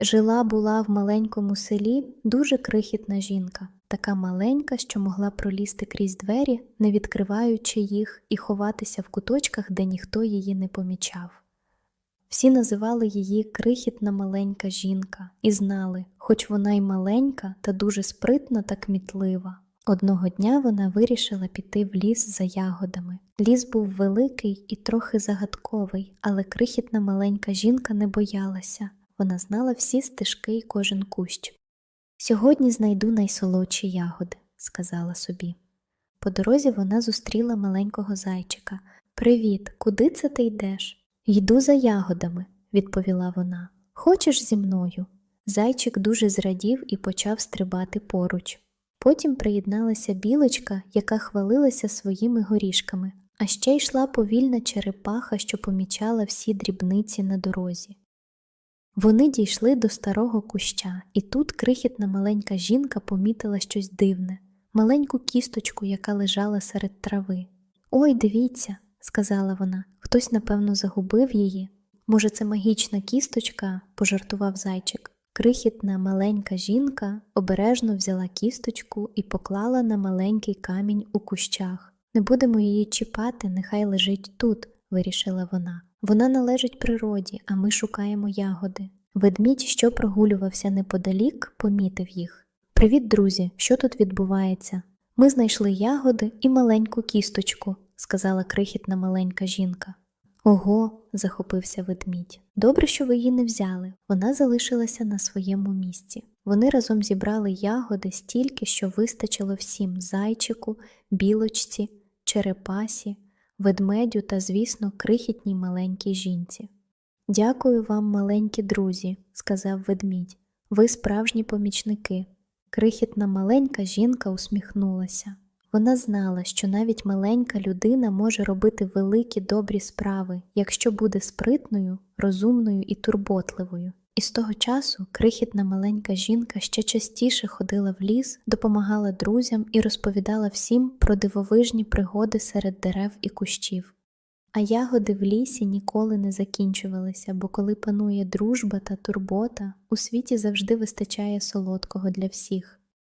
Жила була в маленькому селі дуже крихітна жінка, така маленька, що могла пролізти крізь двері, не відкриваючи їх, і ховатися в куточках, де ніхто її не помічав. Всі називали її крихітна маленька жінка і знали, хоч вона й маленька та дуже спритна та кмітлива. Одного дня вона вирішила піти в ліс за ягодами. Ліс був великий і трохи загадковий, але крихітна маленька жінка не боялася. Вона знала всі стежки й кожен кущ. Сьогодні знайду найсолодші ягоди, сказала собі. По дорозі вона зустріла маленького зайчика. Привіт, куди це ти йдеш? Йду за ягодами, відповіла вона. Хочеш зі мною? Зайчик дуже зрадів і почав стрибати поруч. Потім приєдналася білочка, яка хвалилася своїми горішками, а ще йшла повільна черепаха, що помічала всі дрібниці на дорозі. Вони дійшли до старого куща, і тут крихітна маленька жінка помітила щось дивне, маленьку кісточку, яка лежала серед трави. Ой, дивіться, сказала вона, хтось, напевно, загубив її. Може, це магічна кісточка, пожартував зайчик. Крихітна маленька жінка обережно взяла кісточку і поклала на маленький камінь у кущах. Не будемо її чіпати, нехай лежить тут, вирішила вона. Вона належить природі, а ми шукаємо ягоди. Ведмідь, що прогулювався неподалік, помітив їх. Привіт, друзі! Що тут відбувається? Ми знайшли ягоди і маленьку кісточку, сказала крихітна маленька жінка. Ого, захопився ведмідь. Добре, що ви її не взяли. Вона залишилася на своєму місці. Вони разом зібрали ягоди стільки, що вистачило всім зайчику, білочці, черепасі, ведмедю та, звісно, крихітній маленькій жінці. Дякую вам, маленькі друзі, сказав ведмідь. Ви справжні помічники. Крихітна маленька жінка усміхнулася. Вона знала, що навіть маленька людина може робити великі добрі справи, якщо буде спритною, розумною і турботливою. І з того часу крихітна маленька жінка ще частіше ходила в ліс, допомагала друзям і розповідала всім про дивовижні пригоди серед дерев і кущів. А ягоди в лісі ніколи не закінчувалися, бо коли панує дружба та турбота, у світі завжди вистачає солодкого для всіх.